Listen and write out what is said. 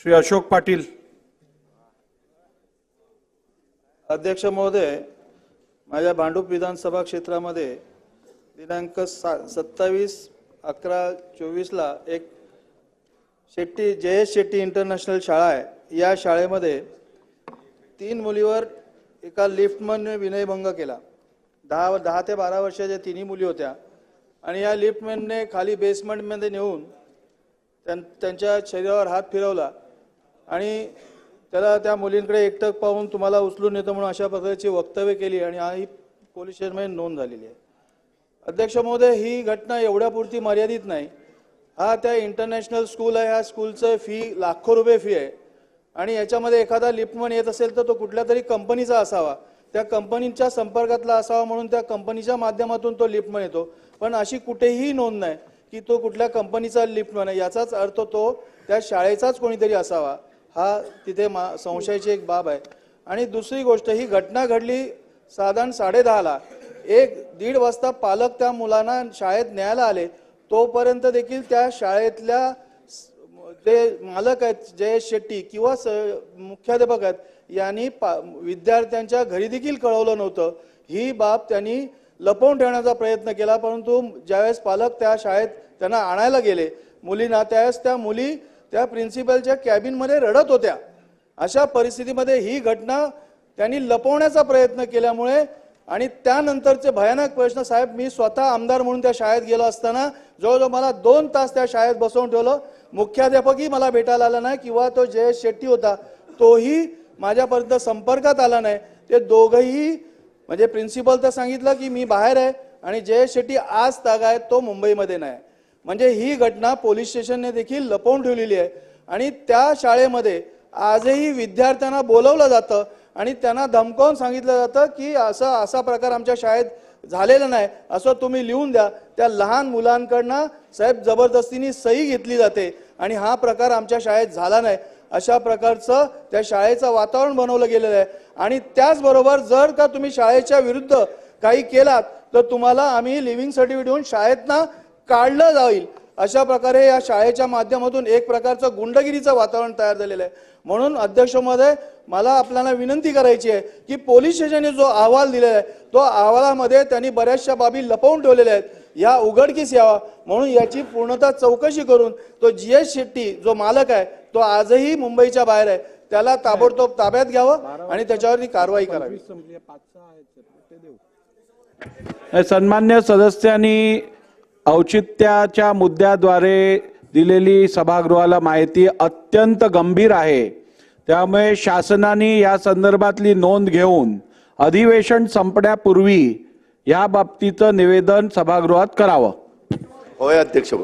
श्री अशोक पाटील. अध्यक्ष महोदय माझ्या भांडूप विधानसभा क्षेत्रामध्ये दिनांक सा सत्तावीस अकरा चोवीसला एक शेट्टी जयेश शेट्टी इंटरनॅशनल शाळा आहे. या शाळेमध्ये तीन मुलीवर एका लिफ्टमनने विनयभंग केला. दहा दहा ते बारा वर्षाच्या तिन्ही मुली होत्या. आणि या लिफ्टमॅनने खाली बेसमेंटमध्ये नेऊन त्यां त्यांच्या शरीरावर हात फिरवला. आणि त्याला त्या मुलींकडे एकटक पाहून तुम्हाला उचलून येतो म्हणून अशा प्रकारची वक्तव्य केली आणि हा ही पोलीस स्टेशनमध्ये नोंद झालेली आहे. अध्यक्ष महोदय ही घटना एवढ्यापुरती मर्यादित नाही. हा त्या इंटरनॅशनल स्कूल आहे. ह्या स्कूलचं फी लाखो रुपये फी आहे. आणि याच्यामध्ये एखादा लिफ्टमन येत असेल तर तो कुठल्या तरी कंपनीचा असावा. त्या कंपनीच्या संपर्कातला असावा म्हणून त्या कंपनीच्या माध्यमातून तो लिफ्टमन येतो. पण अशी कुठेही नोंद नाही की तो कुठल्या कंपनीचा लिफ्टमन आहे. याचाच अर्थ तो त्या शाळेचाच कोणीतरी असावा. हा तिथे मा संशयाची एक बाब आहे. आणि दुसरी गोष्ट ही घटना घडली साधारण साडेदहाला एक दीड वाजता पालक त्या मुलांना शाळेत न्यायला आले. तोपर्यंत देखील त्या शाळेतल्या जे मालक आहेत जयेश शेट्टी किंवा स मुख्याध्यापक आहेत यांनी पा विद्यार्थ्यांच्या घरी देखील कळवलं नव्हतं. ही बाब त्यांनी लपवून ठेवण्याचा प्रयत्न केला परंतु ज्यावेळेस पालक त्या शाळेत त्यांना आणायला गेले मुलींना त्यावेळेस त्या मुली त्या प्रिन्सिपलच्या कॅबिनमध्ये रडत होत्या. अशा परिस्थितीमध्ये ही घटना त्यांनी लपवण्याचा प्रयत्न केल्यामुळे आणि त्यानंतरचे भयानक प्रश्न साहेब मी स्वतः आमदार म्हणून त्या शाळेत गेलो असताना जवळजवळ मला दोन तास त्या शाळेत बसवून ठेवलं. मुख्याध्यापकही मला भेटायला आला नाही किंवा तो जयेश शेट्टी होता तोही माझ्यापर्यंत संपर्कात आला नाही. ते दोघंही म्हणजे प्रिन्सिपल तर सांगितलं की मी बाहेर आहे आणि जयेश शेट्टी आज ताग आहे तो मुंबईमध्ये नाही. म्हणजे ही घटना पोलीस स्टेशनने देखील लपवून ठेवलेली आहे. आणि त्या शाळेमध्ये आजही विद्यार्थ्यांना बोलवलं जातं आणि त्यांना धमकावून सांगितलं जातं की असं असा प्रकार आमच्या शाळेत झालेला नाही. असं तुम्ही लिहून द्या. त्या लहान मुलांकडनं साहेब जबरदस्तीने सही घेतली जाते आणि हा प्रकार आमच्या शाळेत झाला नाही. अशा प्रकारचं त्या शाळेचं वातावरण बनवलं गेलेलं आहे. आणि त्याचबरोबर जर का तुम्ही शाळेच्या विरुद्ध काही केलात तर तुम्हाला आम्ही लिव्हिंग सर्टिफिकेट देऊन शाळेतनं काढलं जाईल. अशा प्रकारे या शाळेच्या माध्यमातून एक प्रकारचं गुंडगिरीचं वातावरण तयार झालेलं आहे. म्हणून अध्यक्ष महोदय मला आपल्याला विनंती करायची आहे की पोलीस स्टेशनने जो अहवाल दिलेला आहे तो अहवालामध्ये त्यांनी बऱ्याचशा बाबी लपवून ठेवलेल्या आहेत. या उघडकीस यावा. म्हणून याची पूर्णतः चौकशी करून तो जी एस शेट्टी जो मालक आहे तो आजही मुंबईच्या बाहेर आहे. त्याला ताबडतोब ताब्यात घ्यावं आणि त्याच्यावरती कारवाई करावी. सन्मान्य सदस्यांनी औचित्याच्या मुद्द्याद्वारे दिलेली सभागृहाला माहिती अत्यंत गंभीर आहे. त्यामुळे शासनाने या संदर्भातली नोंद घेऊन अधिवेशन संपण्यापूर्वी या बाबतीचं निवेदन सभागृहात करावं. होय अध्यक्ष